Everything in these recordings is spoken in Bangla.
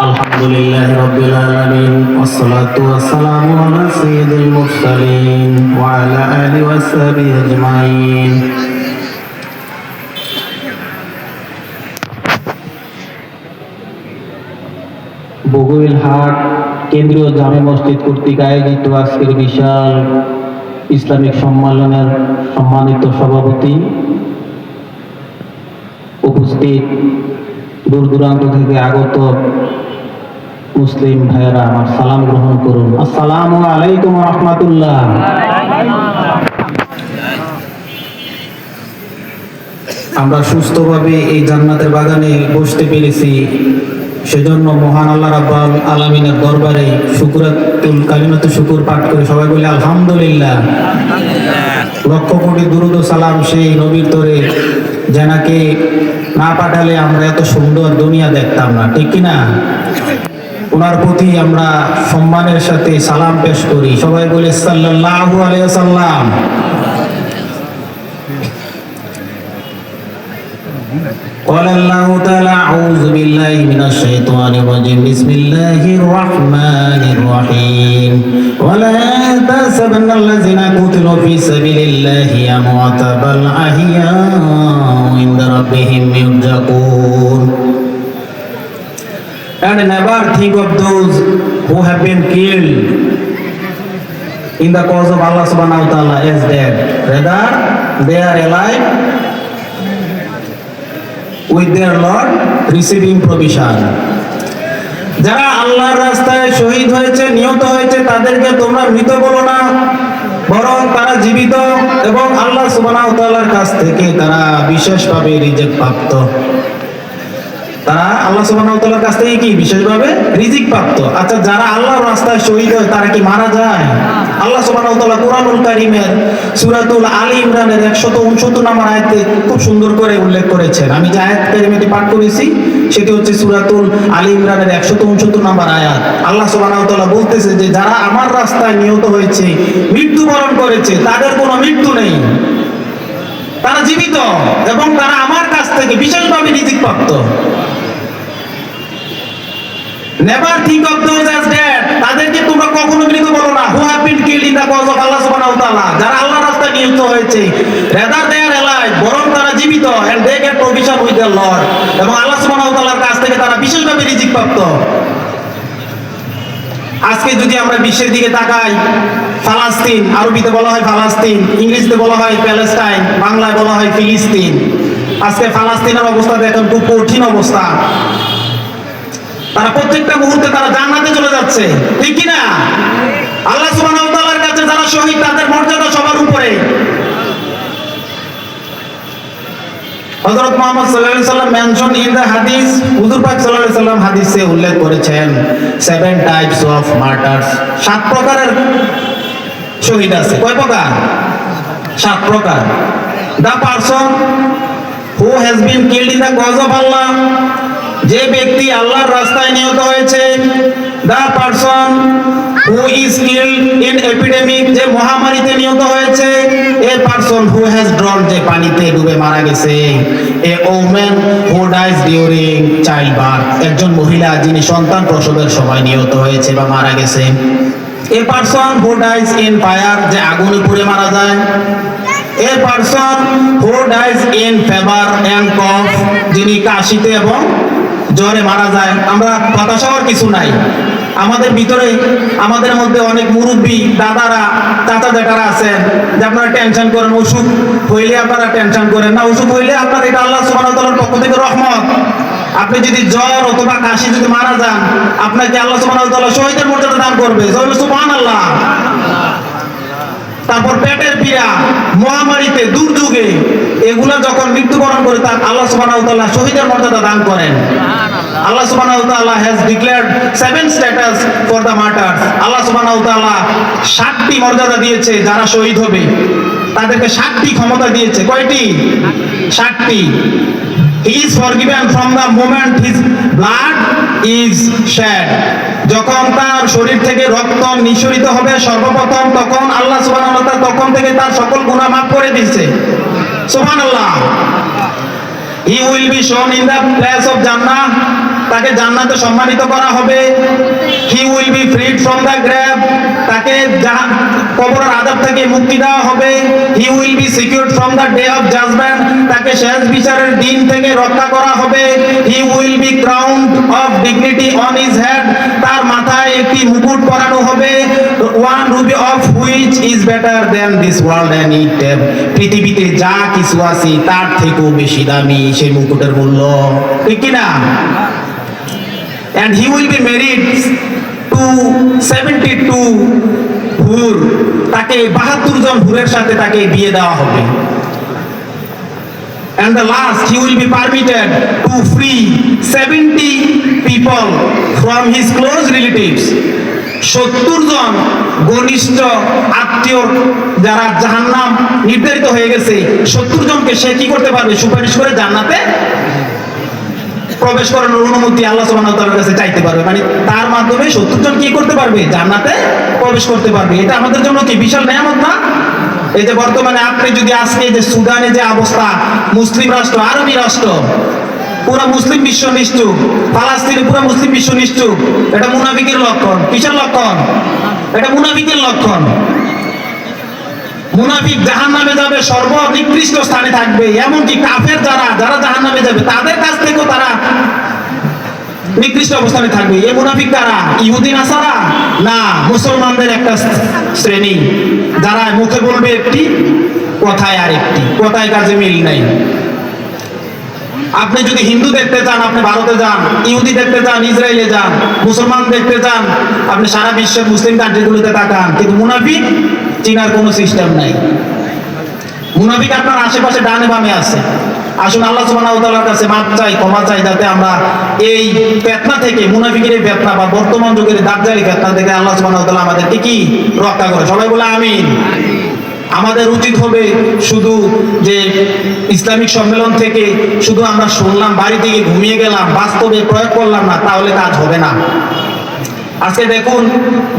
الحمد لله رب العالمين والصلاة والسلام على سيد المرسلين وعلى آله وصحبه أجمعين বগুইল হাট কেন্দ্রীয় জামে মসজিদ কর্তৃক আয়োজিত আজকের বিশাল ইসলামিক সম্মেলনের সম্মানিত সভাপতি উপস্থিত দূর দূরান্ত থেকে আগত মুসলিম ভাইয়েরা, আমার সালাম গ্রহণ করুন। আসসালামু আলাইকুম রহমতুল্লাহ। আমরা সুস্থভাবে এই জান্নাতের বাগানে বসতে পেরেছি। সেজন্য মহান আল্লাহ রাব্বাল আলামিনের দরবারে শুকুরাতুল কালিমাতু শুকুর পাঠ করে সবাই বলে আলহামদুলিল্লাহ। লক্ষ কোটি দুরুদ সালাম সেই নবীর তরে যেনাকে না পাঠালে আমরা এত সুন্দর দুনিয়া দেখতাম না, ঠিক কি না ওনার প্রতি আমরা সম্মানের সাথে সালাম পেশ করি সবাই বলে সাল্লাল্লাহু আলাইহি সাল্লাম قال الله تعالى أعوذ بالله من الشيطان الرجيم بسم الله الرحمن الرحيم ولا تحسبن الذين قتلوا في سبيل الله أمواتا بل أحياء عند ربهم يرزقون And never think of those who have been killed in the cause of Allah subhanahu wa ta'ala as dead. Rather, they are alive with their Lord receiving provision. যারা আল্লাহর রাস্তায় শহীদ হয়েছে নিহত হয়েছে তাদেরকে তোমরা মৃত বলো না বরং তারা জীবিত এবং আল্লাহ তাআলার কাছ থেকে তারা বিশেষভাবে রিজেক্ট প্রাপ্ত তারা আল্লাহ তাআলার কাছ থেকে কি বিশেষভাবে রিজিক প্রাপ্ত? আচ্ছা যারা রাস্তায় শহীদ হয়, তারা কি মারা যায়? আল্লাহ তাআলা কুরআনুল কারীমের সূরাতুল আলী ইমরানের 169 নম্বর আয়াতে খুব সুন্দর করে উল্লেখ করেছেন। আমি যে আয়াত কারীমেটি পাঠ করেছি, সেটি হচ্ছে সূরাতুল আলী ইমরানের 169 নম্বর আয়াত। আল্লাহ তাআলা বলতেছে যে, যারা আমার রাস্তায় নিহত হয়েছে, মৃত্যুবরণ করেছে, তাদের কোনো মৃত্যু নেই। তারা জীবিত এবং তারা আমার কাছ থেকে বিশেষভাবে রিজিক প্রাপ্ত। Never think of those as dead তাদেরকে তোমরা কখনো মৃত বলো না। Who have been killed in the cause of Allah সুবহানাহু তাআলা যারা আল্লাহর রাস্তায় নিহত হয়েছে রাদার দে আর অ্যালাইভ বরং তারা জীবিত and they get provision with the lord এবং আল্লাহ সুবহানাহু তাআলার কাছ থেকে তারা বিশেষভাবে রিজিক প্রাপ্ত আজকে যদি আমরা বিশ্বের দিকে তাকাই, ফালাস্তিন, আরবিতে বলা হয় ফালাস্তিন, ইংরেজিতে বলা হয় প্যালেস্টাইন, বাংলায় বলা হয় ফিলিস্তিন। আজকে ফালাস্তিনের অবস্থা দেখেন খুব কঠিন অবস্থা। তারা প্রত্যেকটা মুহূর্তে তারা জান্নাতে চলে যাচ্ছে। ঠিক কি না আল্লাহ সুবহানাহু কাছে যারা শহীদ, তাদের মর্যাদা সবার উপরে। হযরত সাল্লাম মেনশন ইন হাদিস উল্লেখ করেছেন সেভেন টাইপস অফ সাত প্রকারের শহীদ আছে। প্রকার? বিন দা যে ব্যক্তি আল্লাহর রাস্তায় নিহত হয়েছে the person who is killed in epidemic যে মহামারীতে নিহত হয়েছে এ পারসন হু হ্যাজ ড্রন যে পানিতে ডুবে মারা গেছে a woman who dies during childbirth একজন মহিলা যিনি সন্তান প্রসবের সময় নিহত হয়েছে বা মারা গেছে a person who dies in fire যে আগুনে পুড়ে মারা যায় a person who dies in fever and cough যিনি কাশিতে এবং জ্বরে মারা যায়। আমরা হতাশা হওয়ার কিছু নাই। আমাদের ভিতরে, আমাদের মধ্যে অনেক মুরব্বী, দাদারা, চাচা জেঠারা আছেন যে আপনারা টেনশন করেন অসুখ হইলে আপনারা টেনশন করেন না। অসুখ হইলে আপনার এটা আল্লাহ তাআলার পক্ষ থেকে রহমত। আপনি যদি জ্বর অথবা কাশি যদি মারা যান, আপনাকে আল্লাহ তাআলা শহীদের মর্যাদা দান করবে। সুবহানাল্লাহ। তারপর পেটের পীড়া মহামারীতে দুর্যোগে এগুলা যখন মৃত্যুবরণ করে তার আল্লাহ সুবহানাহু তাআলা শহীদের মর্যাদা দান করেন। আল্লাহ সুবহানাহু তাআলা has declared seven status for the martyrs Allah সুবহানাহু তাআলা সাতটি মর্যাদা দিয়েছে যারা শহীদ হবে। তাদেরকে সাতটি ক্ষমতা দিয়েছে। কয়টি? সাতটি। He is forgiven from the moment his blood is shed. যখন তার শরীর থেকে রক্ত নিঃসরিত হবে সর্বপ্রথম, তখন আল্লাহ সুবাহ তখন থেকে তার সকল গুণা মাফ করে দিচ্ছে সোহান Allah he will be shown in the place of জান্না তাকে জান্নাতে সম্মানিত করা হবে। He will be freed from the grave তাকে কবরের আযাব থেকে মুক্তি দেওয়া হবে। He will be secured from the day of judgment তাকে শেষ বিচারের দিন থেকে রক্ষা করা হবে। He will be crowned of dignity on his head তার মাথায় একটি মুকুট পরানো হবে। One ruby of which is better than this world and it পৃথিবীতে যা কিছু আছে, তার থেকেও বেশি দামি সেই মুকুটের মূল্য। ঠিক কি না? And he will be married to 72 হুর, তাকে বাহাত্তর জন হুরের সাথে তাকে বিয়ে দেওয়া হবে। And the last, he will be permitted to free 70 people from his close relatives. সত্তর জন ঘনিষ্ঠ আত্মীয় যারা জাহান্নাম নির্ধারিত হয়ে গেছে, সত্তর জনকে সে কি করতে পারবে? সুপারিশ করে জান্নাতে প্রবেশ করানোর অনুমতি আল্লাহ সুবহানাহু কাছে চাইতে পারবে। মানে তার মাধ্যমে সত্তর জন কি করতে পারবে? জান্নাতে প্রবেশ করতে পারবে। এটা আমাদের জন্য কি বিশাল নিয়ামত না? এই যে বর্তমানে আপনি যদি আজকে যে সুদানে যে অবস্থা, মুসলিম রাষ্ট্র, আরবি রাষ্ট্র, পুরো মুসলিম বিশ্ব নিশ্চুপ, ফালাস্তিনে পুরো মুসলিম বিশ্ব নিশ্চুপ, এটা মুনাফিকের লক্ষণ। কিসের লক্ষণ? এটা মুনাফিকের লক্ষণ। মুনাফিক জাহান নামে যাবে, সর্বনিকৃষ্ট স্থানে থাকবে। এমনকি কাফের যারা যারা জাহান নামে যাবে, তাদের কাছ থেকেও তারা নিকৃষ্ট অবস্থানে থাকবে। এ মুনাফিক কারা? ইহুদিন আসারা না, মুসলমানদের একটা শ্রেণি। যারা মুখে বলবে একটি, কথায় আর একটি কথায় কাজে মিল নাই। আপনি যদি হিন্দু দেখতে চান, আপনি ভারতে যান, ইহুদি দেখতে চান, ইসরায়েলে যান, মুসলমান দেখতে চান, আপনি সারা বিশ্বের মুসলিম কান্ট্রিগুলোতে তাকান। কিন্তু মুনাফিক চিনার কোনো সিস্টেম নাই। মুনাফিক আপনার আশেপাশে ডানে বামে আছে। আসুন আল্লাহ সুবহানাহু কাছে মাপ চাই, ক্ষমা চাই, যাতে আমরা এই ফিতনা থেকে, মুনাফিকের এই ফিতনা বা বর্তমান যুগের দাজ্জালি ফিতনা থেকে আল্লাহ তাআলা আমাদেরকে কি রক্ষা করে? সবাই বলে আমিন। আমাদের উচিত হবে শুধু যে ইসলামিক সম্মেলন থেকে শুধু আমরা শুনলাম, বাড়ি থেকে ঘুমিয়ে গেলাম, বাস্তবে প্রয়োগ করলাম না, তাহলে কাজ হবে না। আজকে দেখুন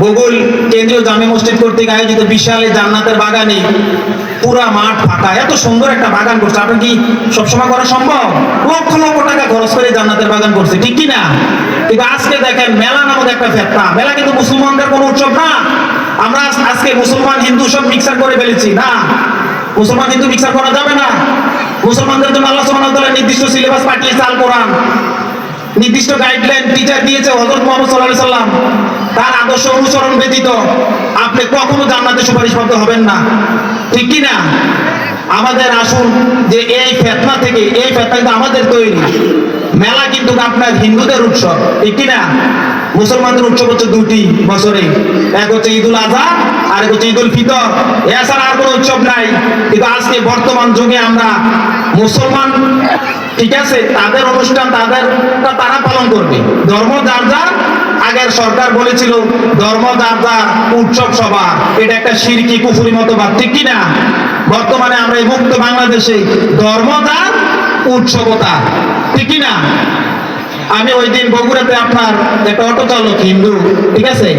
বগুল কেন্দ্রীয় জামে মসজিদ কর্তৃক আয়োজিত বিশাল জান্নাতের বাগানে পুরা মাঠ ফাঁকা। এত সুন্দর একটা বাগান করছে। আপনি কি সবসময় করা সম্ভব? লক্ষ লক্ষ টাকা খরচ করে জান্নাতের বাগান করছে। ঠিক কি না কিন্তু আজকে দেখেন মেলা নামক একটা ফেতনা। মেলা কিন্তু মুসলমানদের কোনো উৎসব না। আমরা আজকে মুসলমান হিন্দু সব মিক্সার করে ফেলেছি। না। মুসলমান হিন্দু মিক্সার করা যাবে না। মুসলমানদের জন্য আল্লাহ সুবহানাহু ওয়া তাআলা নির্দিষ্ট সিলেবাস পাঠিয়েছে আল কোরআন। নির্দিষ্ট গাইডলাইন টিচার দিয়েছে হযরত মুহাম্মদ আলাইহি সাল্লাম। তার আদর্শ অনুসরণ ব্যতীত আপনি কখনো জান্নাতে সুপারিশপ্রাপ্ত হবেন না। ঠিক কি না? আমাদের আসুন যে এই ফেতনা থেকে, এই ফেতনা কিন্তু আমাদের তৈরি। মেলা কিন্তু আপনার হিন্দুদের উৎসব, ঠিক কি না? মুসলমানদের উৎসব হচ্ছে দুটি বছরে। এক হচ্ছে ঈদুল আজহা আর এক হচ্ছে ঈদুল ফিতর। এছাড়া আর কোনো উৎসব নাই। কিন্তু আজকে বর্তমান যুগে আমরা মুসলমান ঠিক আছে, তাদের অনুষ্ঠান তাদের তারা পালন করবে। ধর্ম যার আগের সরকার বলেছিল ধর্ম যার উৎসব সভা। এটা একটা সিরকি কুফুরি মতবাদ, ঠিক কি না? বর্তমানে আমরা এই মুক্ত বাংলাদেশে ধর্ম যার উৎসবতা, ঠিক কি না? আমি ওই দিন বগুড়াতে আপনার একটা অটো চালক, হিন্দু, ঠিক আছে?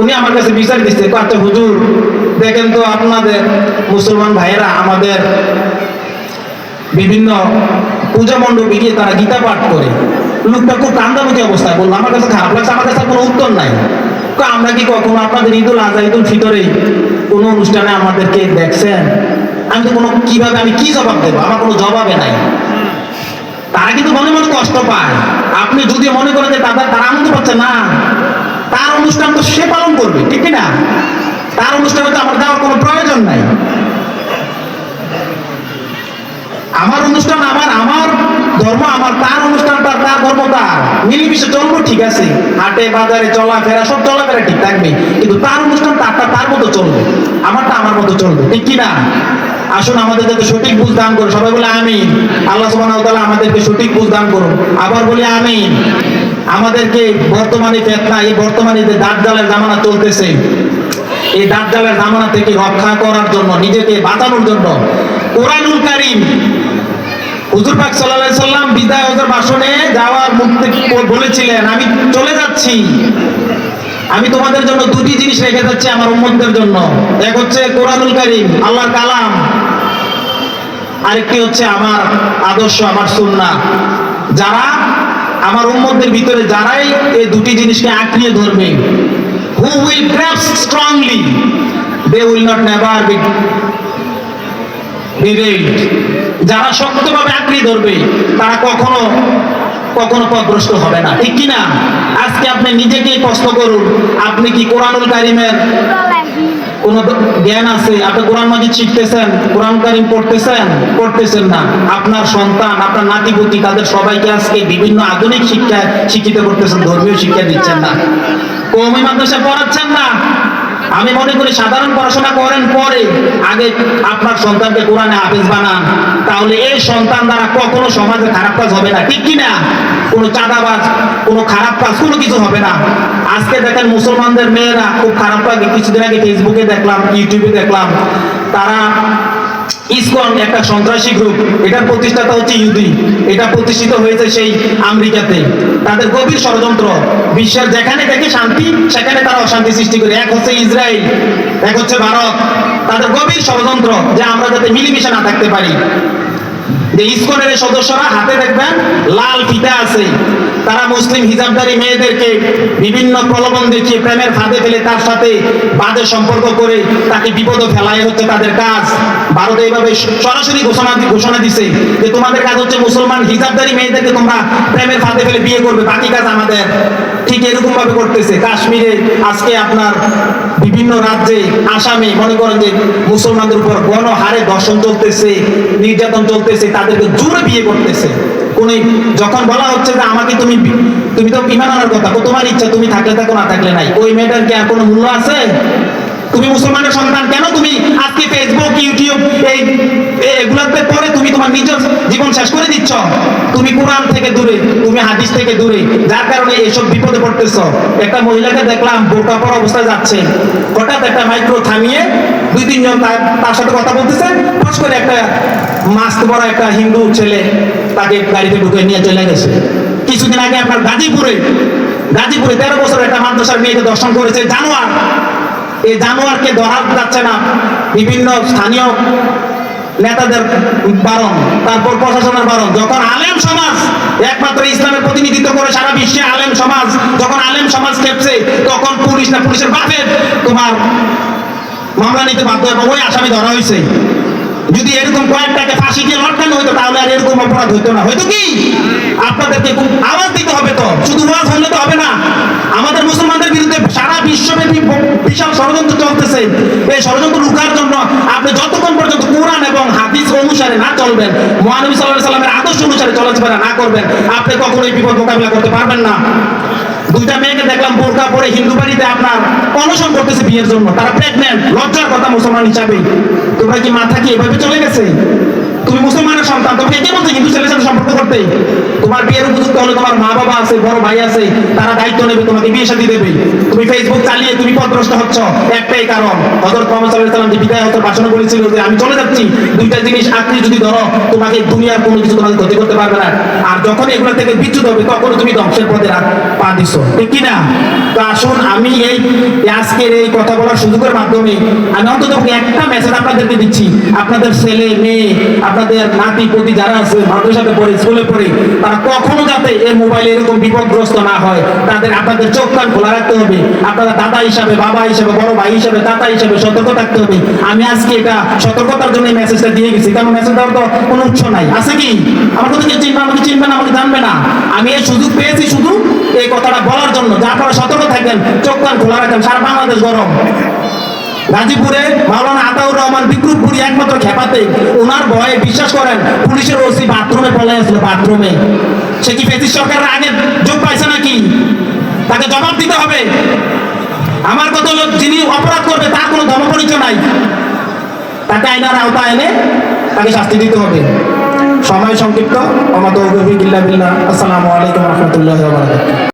উনি আমার কাছে বিচার দিচ্ছে আচ্ছা হুজুর, দেখেন তো আপনাদের মুসলমান ভাইয়েরা আমাদের বিভিন্ন পূজা মণ্ডপে গিয়ে তারা গীতা পাঠ করে। লোকটা খুব কান্দামুখী অবস্থায় বলল, আমার কাছে খারাপ লাগছে, আমার কাছে কোনো উত্তর নাই। আমরা কি কখনো আপনাদের ঈদুল আজহা, ঈদুল ফিতরে কোনো অনুষ্ঠানে আমাদেরকে দেখছেন? আমি তো কোনো, কীভাবে আমি কি জবাব দেবো? আমার কোনো জবাবে নাই। তারা কিন্তু মনে মনে কষ্ট পায়। আপনি যদি মনে করেন যে তাদের, তারা আনন্দ পাচ্ছে, না। তার অনুষ্ঠান তো সে পালন করবে, ঠিক না? তার অনুষ্ঠানে তো আমার যাওয়ার কোনো প্রয়োজন নাই। আমার অনুষ্ঠান আমার ধর্ম, আমার তার অনুষ্ঠানটা তার ধর্ম তার মিলেমিশে চলবো ঠিক আছে, হাটে, বাজারে, চলাফেরা, সব চলাফেরা ঠিক থাকবে। কিন্তু তার অনুষ্ঠান তারটা তার মতো চলবে। আমারটা আমার মতো চলবে, ঠিক কিনা আসুন, আমাদের যাতে সঠিক বুঝ দান করো সবাই বলে আমি আল্লাহ সুবহানাহু আমাদেরকে সঠিক বুঝ দান করুন। আবার বলি আমি আমাদেরকে বর্তমানে ফেতনা, এই বর্তমানে যে দাঁতজালের জামানা চলতেছে, এই দাঁতজালের জামানা থেকে রক্ষা করার জন্য, নিজেকে বাঁচানোর জন্য কোরআনুল কারীম হুজুর পাক সাল্লাল্লাহু সাল্লাম বিদায় ভাষণে যাওয়ার মুক্তি বলেছিলেন, আমি চলে যাচ্ছি। আমি তোমাদের জন্য দুটি জিনিস রেখে যাচ্ছি আমার উম্মতদের জন্য। এক হচ্ছে কোরআনুল কারীম, আল্লাহর কালাম। আরেকটি হচ্ছে আমার আদর্শ, আমার সুন্নাহ। যারা, আমার উম্মতদের ভিতরে যারাই এই দুটি জিনিসকে আঁকড়িয়ে ধরবে who will grasp strongly they will not never be derailed যারা শক্তভাবে আঁকড়ে ধরবে, তারা কখনো কখনো পথভ্রষ্ট হবে না। ঠিক কি না আজকে আপনি নিজেকেই প্রশ্ন করুন, আপনি কি কোরআনুল কারিমের কোন জ্ঞান আছে? আপনি কোরআন মাজিদ শিখতেছেন কোরআন কারিম পড়তেছেন পড়তেছেন না। আপনার সন্তান, আপনার নাতিপুতি, তাদের সবাইকে আজকে বিভিন্ন আধুনিক শিক্ষায় শিক্ষিত করতেছেন, ধর্মীয় শিক্ষা দিচ্ছেন না। কৌমি মাদ্রাসা পড়াচ্ছেন না। আমি মনে করি সাধারণ পড়াশোনা করেন পরে আগে আপনার সন্তানকে কোরআনে হাফেজ বানান। তাহলে এই সন্তান দ্বারা কখনো সমাজে খারাপ কাজ হবে না। ঠিক কিনা কোনো চাঁদাবাজ, কোনো খারাপ কাজ, কোনো কিছু হবে না। আজকে দেখেন মুসলমানদের মেয়েরা খুব খারাপ লাগে। কিছুদিন আগে ফেসবুকে দেখলাম ইউটিউবে দেখলাম। তারা ইসকন একটা সন্ত্রাসী গ্রুপ এটার প্রতিষ্ঠাতা হচ্ছে ইহুদি। এটা প্রতিষ্ঠিত হয়েছে সেই আমেরিকাতে। তাদের গভীর ষড়যন্ত্র। বিশ্বের যেখানে দেখে শান্তি, সেখানে তারা অশান্তি সৃষ্টি করে। এক হচ্ছে ইসরায়েল, এক হচ্ছে ভারত। তাদের গভীর ষড়যন্ত্র যে আমরা যাতে মিলেমিশে না থাকতে পারি। যে ইসকনের সদস্যরা হাতে দেখবেন লাল ফিতা আছে। তারা মুসলিম হিজাবদারি মেয়েদেরকে বিভিন্ন প্রলোভন দেখিয়ে প্রেমের ফাঁদে ফেলে তার সাথে বাজে সম্পর্ক করে তাকে বিপদে ফেলাই হচ্ছে তাদের কাজ। ভারত এইভাবে সরাসরি ঘোষণা ঘোষণা দিছে যে তোমাদের কাজ হচ্ছে মুসলমান হিজাবদারি মেয়েদেরকে তোমরা প্রেমের ফাঁদে ফেলে বিয়ে করবে, বাকি কাজ আমাদের। ঠিক এরকম ভাবে করতেছে। কাশ্মীরে আজকে আপনার বিভিন্ন রাজ্যে আসামে মনে করেন যে মুসলমানদের উপর গণ হারে দর্শন চলতেছে, নির্যাতন চলতেছে, তাদেরকে জোরে বিয়ে করতেছে। কোন যখন বলা হচ্ছে যে আমাকে তুমি তুমি তো ইমান আনার কথা তোমার ইচ্ছা, তুমি থাকলে থাকো, না থাকলে নাই। ওই মেয়েটার কি আর কোনো মূল্য আছে? তুমি মুসলমানের সন্তান কেন তুমি? আজকে ফেসবুক ইউটিউব এই এগুলাতে পরে তুমি তোমার নিজের জীবন শেষ করে দিচ্ছ। তুমি কোরআন থেকে দূরে, তুমি হাদিস থেকে দূরে। যার কারণে এইসব বিপদে পড়তেছ। একটা মহিলাকে দেখলাম বোরকা পর অবস্থায় যাচ্ছে। হঠাৎ একটা মাইক্রো থামিয়ে দুই, তিনজন তার তার সাথে কথা বলতেছে। ফস করে একটা মাস্ক বড় একটা হিন্দু ছেলে তাকে গাড়িতে ঢুকে নিয়ে চলে গেছে। কিছুদিন আগে আপনার গাজীপুরে গাজীপুরে তেরো বছর একটা মাদ্রাসার মেয়েকে দর্শন করেছে জানোয়ার। এই জানোয়ারকে ধরা যাচ্ছে না বিভিন্ন স্থানীয় নেতাদের বারণ, তারপর প্রশাসনের বারণ। যখন আলেম সমাজ, একমাত্র ইসলামের প্রতিনিধিত্ব করে সারা বিশ্বে আলেম সমাজ, যখন আলেম সমাজ খেপছে, তখন পুলিশ না পুলিশের বাপের তোমার মামলা নিতে বাধ্য এবং ওই আসামি ধরা হয়েছে। যদি এরকম কয়েকটাকে ফাঁসি দিয়ে লটকানো হইতো, তাহলে আর এরকম অপরাধ হইতো না। হয়তো কি? আপনাদেরকে খুব আওয়াজ দিতে হবে তো। শুধু ওয়াজ হলে তো হবে না। আমাদের মুসলমানদের বিরুদ্ধে সারা বিশ্বব্যাপী ষড়যন্ত্র চলতেছে। এই ষড়যন্ত্র রুখার জন্য আপনি যতক্ষণ পর্যন্ত কোরআন এবং হাদিস অনুসারে না চলবেন, মহানবী সাল্লাহ সাল্লামের আদর্শ অনুসারে চলাচলা না করবেন, আপনি কখনোই বিপদ মোকাবিলা করতে পারবেন না। দুইটা মেয়েকে দেখলাম বোরকা পরে হিন্দু বাড়িতে আপনার অনশন করতেছে বিয়ের জন্য। তারা প্রেগনেন্ট লজ্জার কথা মুসলমান হিসাবে। তোমরা কি মাথা কি এভাবে চলে গেছে? তুমি মুসলমানের সন্তান তোমাকে কে বলছে হিন্দু ছেলের সাথে সম্পর্ক করতে। তোমার বিয়ের উপযুক্ত হলে তোমার মা বাবা আছে, বড় ভাই আছে, তারা দায়িত্ব নেবে, তোমাকে বিয়ে শাদী দেবে। তুমি ফেসবুক চালিয়ে তুমি পথভ্রষ্ট হচ্ছ, একটাই কারণ। হযরত মুহাম্মদ সাল্লাল্লাহু যে বিদায় হতে ভাষণ বলেছিল যে আমি চলে যাচ্ছি, দুইটা জিনিস আঁকড়ে যদি ধরো, তোমাকে দুনিয়ার কোনো কিছু তোমাকে ক্ষতি করতে পারবে না। আর যখন এগুলো থেকে বিচ্যুত হবে তখন তুমি ধ্বংসের পথে পা দিছো। ঠিক কি না তো আসুন, আমি এই আজকের এই কথা বলার সুযোগের মাধ্যমে আমি অন্তত একটা মেসেজ আপনাদেরকে দিচ্ছি। আপনাদের ছেলে, মেয়ে আপনাদের নাতি পতি যারা আছে, মাদ্রাসাতে পড়ে, স্কুলে পড়ে, তারা কখনো যাতে এই মোবাইলে এরকম বিপদগ্রস্ত না হয়। তাদের, আপনাদের চোখ কান খোলা রাখতে হবে। আপনারা দাদা হিসাবে, বাবা হিসাবে, বড় ভাই হিসাবে দাদা হিসাবে সতর্ক থাকতে হবে। আমি আজকে এটা সতর্কতার জন্য মেসেজটা দিয়ে গেছি। কারণ মেসেজ দেওয়ার তো কোনো উৎস নাই। আছে কি? আমাকে তো কেউ চিনবে আমাকে চিনবে না, আমাকে জানবে না। আমি এই সুযোগ পেয়েছি শুধু এই কথাটা বলার জন্য। যে আপনারা সতর্ক থাকবেন চোখ কান খোলা রাখেন, সারা বাংলাদেশ গরম। গাজীপুরে মাওলানা আতাউর রহমান বিক্রমপুরি একমাত্র খেপাতে। ওনার ভয়ে বিশ্বাস করেন, পুলিশের ওসি বাথরুমে পলে আসলো, বাথরুমে। সে কি ব্রিটিশ সরকারের আগে যোগ পাইছে নাকি? তাকে জবাব দিতে হবে। আমার কত লোক যিনি অপরাধ করবে, তার কোনো ধর্মপরিচয় নাই। তাকে আইনার আওতায় এনে তাকে শাস্তি দিতে হবে। সময় সংক্ষিপ্ত। আমাদের আসসালামু আলাইকুম রহমতুল্লাহ